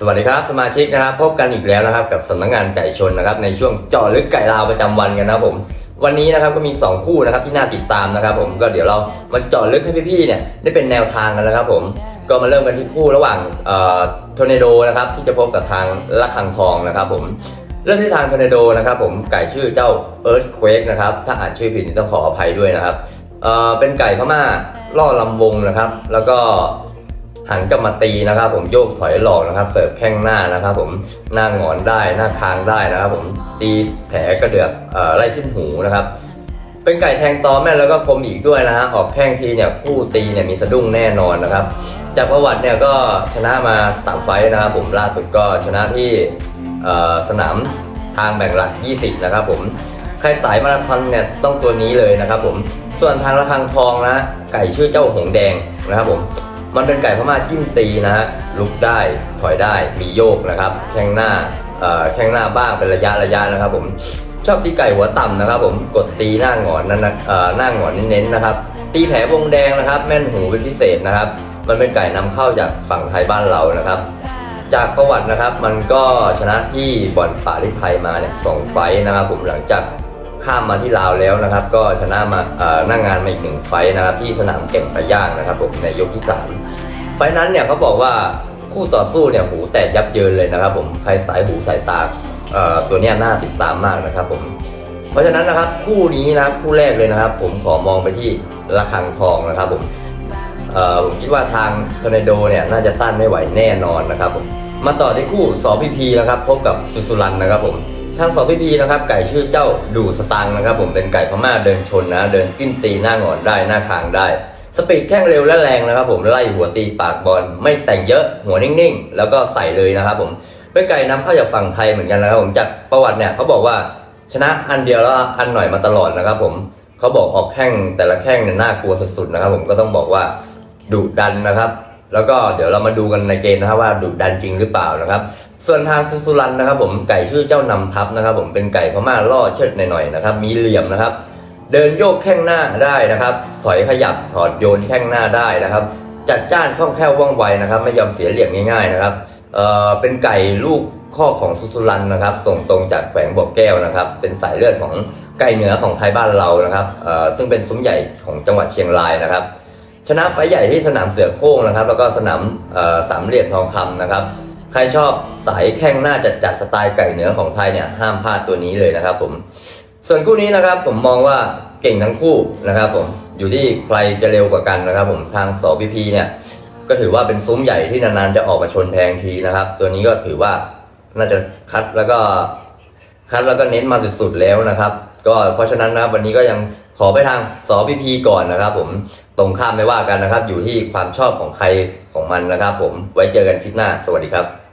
สวัสดีครับสมาชิกนะครับพบกันอีกแล้วนะครับ กับสำนักงานไก่ชนนะครับ ในช่วงเจาะลึกไก่ลาวประจำวันกันนะครับผม วันนี้นะครับก็มี 2 คู่นะครับที่น่าติดตามนะครับ ผมก็เดี๋ยวเรามาเจาะลึกให้พี่ๆเนี่ยได้เป็นแนวทางกันนะครับ ผมก็มาเริ่มกันที่คู่ระหว่างทอร์เนโดนะครับที่จะพบกับทางละคังทองนะครับ ผมเริ่มที่ทางทอร์เนโดนะครับ ผมไก่ชื่อเจ้า Earthquake นะครับถ้าอ่านชื่อผิดต้องขออภัยด้วยนะครับเอ่อเป็นไก่พม่าล่อลำวงนะครับ แล้วก็ หันกลับมาตีนะครับผมโยกถอยหลอกนะครับเสิร์ฟแข้งหน้านะครับผมหน้างอนได้หน้าคางได้นะครับผมตีแผลกระเดือกเอ่อไล่ขึ้นหูนะครับเป็นไก่แทงตอแม่แล้วก็คมอีกด้วยนะฮะออกแข้งทีเนี่ยคู่ตีเนี่ยมีสะดุ้งแน่นอนนะครับ จากประวัติเนี่ยก็ชนะมาสามไฟต์นะครับผมล่าสุดก็ชนะที่สนามทางแบ่งหลัก 20 นะครับผมใครสายมาราธอนเนี่ยต้องตัวนี้เลยนะครับผมส่วนทางระฆังทองนะไก่ชื่อเจ้าหงแดงนะครับผม มันเป็นไก่พม่าจิ้มตีนะฮะลุกได้ถอยได้มีโยกนะครับ แข้งหน้าแข้งหน้าบ้างเป็นระยะระยะนะครับ ผมชอบตีไก่หัวต่ำนะครับ ผมกดตีหน้าหงอนนั่นนะหน้าหงอนเน้นๆนะครับ ตีแผลวงแดงนะครับ แม่นหูเป็นพิเศษนะครับ มันเป็นไก่นำเข้าจากฝั่งไทยบ้านเรานะครับ จากประวัตินะครับมันก็ชนะที่บ่อนป่าที่ไทยมาเนี่ยสองไฟนะครับ ผมหลังจาก ข้ามมาที่ลาวแล้วนะครับ ก็ชนะมาเอ่อหน้างงานมาอีกหนึ่งไฟนะครับ ที่สนามเก่งปะย่างนะครับผมในยกที่สามไฟนั้นเนี่ยเขาบอกว่าคู่ต่อสู้เนี่ยหูแตกยับเยินเลยนะครับ ผมใครสายหูสายตาตัวเนี้ยน่าติดตามมากนะครับผมเพราะฉะนั้นนะครับคู่นี้นะครับคู่แรกเลยนะครับ ผมขอมองไปที่ระฆังทองนะครับผมผมคิดว่าทางทอร์เนโดเนี่ยน่าจะสั้นไม่ไหวแน่นอนนะครับผมมาต่อที่คู่สอพีพีนะครับพบกับสุสุรันนะครับผม ทางสอพีพีนะครับ ไก่ชื่อเจ้าดูสตังนะครับ ผมเป็นไก่พม่าเดินชนนะ เดินกิ้นตีหน้าหงอนได้หน้าคางได้ สปีดแข้งเร็วและแรงนะครับ ผมไล่หัวตีปากบอลไม่แต่งเยอะหัวนิ่งๆ แล้วก็ใส่เลยนะครับ ผมเป็นไก่นำเข้าจากฝั่งไทยเหมือนกันนะครับ ผมจากประวัติเนี่ยเขาบอกว่าชนะอันเดียวแล้วอันหน่อยมาตลอดนะครับ ผมเขาบอกออกแข้งแต่ละแข้งเนี่ยน่ากลัวสุดๆนะครับ ผมก็ต้องบอกว่าดุดันนะครับ แล้วก็เดี๋ยวเรามาดูกันในเกมนะครับว่าดุดันจริงหรือเปล่านะครับ ส่วนทางซุสุรันนะครับ ผมไก่ชื่อเจ้านำทัพนะครับ ผมเป็นไก่พม่าล่อเชิดหน่อยๆนะครับ มีเหลี่ยมนะครับ เดินโยกแข้งหน้าได้นะครับ ถอยขยับถอดโยนแข้งหน้าได้นะครับ จัดจ้านคล่องแคล่วว่องไวนะครับ ไม่ยอมเสียเหลี่ยมง่าย ๆนะครับเอ่อเป็นไก่ลูกข้อของซุสุรันนะครับ ส่งตรงจากแขวงบ่อแก้วนะครับ เป็นสายเลือดของไก่เหนือของไทยบ้านเรานะครับเอ่อซึ่งเป็นซุ้มใหญ่ของจังหวัดเชียงรายนะครับ ชนะไฟใหญ่ที่สนามเสือโคร่งนะครับ แล้วก็สนามสามเหลี่ยมทองคำนะครับ ใครชอบสายแข้งหน้าจัดจัดสไตล์ไก่เหนือของไทยเนี่ยห้ามพลาดตัวนี้เลยนะครับ ผม ส่วนคู่นี้นะครับผมมองว่าเก่งทั้งคู่นะครับผมอยู่ที่ใครจะเร็วกว่ากันนะครับ ผมทางสพีพีเนี่ยก็ถือว่าเป็นซุ้มใหญ่ที่นานๆจะออกมาชนแทงทีนะครับ ตัวนี้ก็ถือว่าน่าจะคัดแล้วก็คัดแล้วก็เน้นมาสุดๆแล้วนะครับ ก็เพราะฉะนั้นนะวันนี้ก็ยัง ขอไปทางสพีพีก่อนนะครับ ผมตรงข้ามไม่ว่ากันนะครับ อยู่ที่ความชอบของใครของมันนะครับ ผมไว้เจอกันคลิปหน้า สวัสดีครับ